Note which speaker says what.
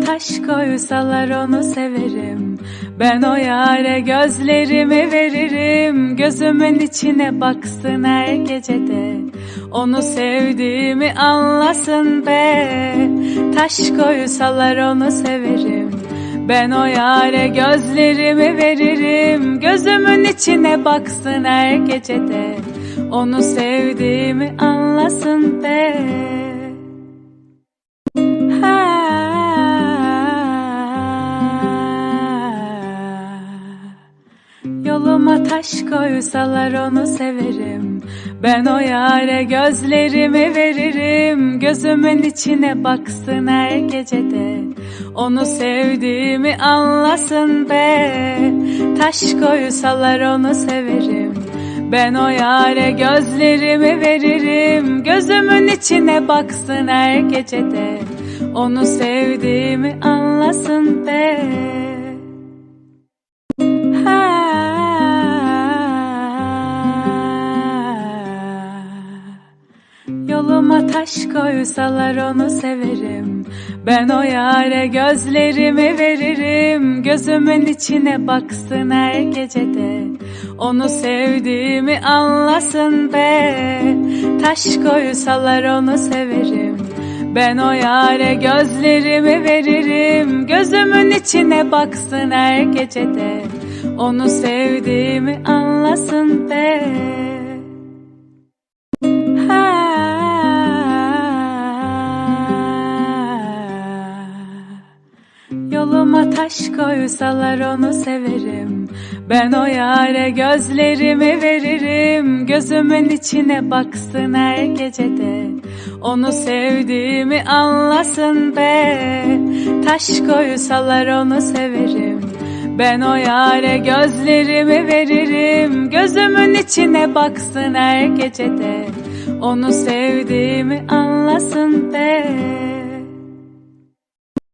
Speaker 1: taş koysalar onu severim. Ben o yare gözlerimi veririm. Gözümün içine baksın her gecede. Onu sevdiğimi anlasın be. Taş koysalar onu severim. Ben o yare gözlerimi veririm. Gözümün içine baksın her gecede. Onu sevdiğimi anlasın be Yoluma taş koysalar onu severim. Ben o yare gözlerimi veririm. Gözümün içine baksın her gecede. Onu sevdiğimi anlasın be. Taş koysalar onu severim. Ben o yare gözlerimi veririm. Gözümün içine baksın her gecede. Onu sevdiğimi anlasın be Yoluma taş koysalar onu severim. Ben o yare gözlerimi veririm. Gözümün içine baksın her gecede. Onu sevdiğimi anlasın be. Taş koysalar onu severim. Ben o yare gözlerimi veririm. Gözümün içine baksın her gecede. Onu sevdiğimi anlasın be Yoluma taş koysalar onu severim. Ben o yare gözlerimi veririm. Gözümün içine baksın her gecede. Onu sevdiğimi anlasın be. Taş koysalar onu severim. Ben o yare gözlerimi veririm. Gözümün içine baksın her gecede. Onu sevdiğimi anlasın be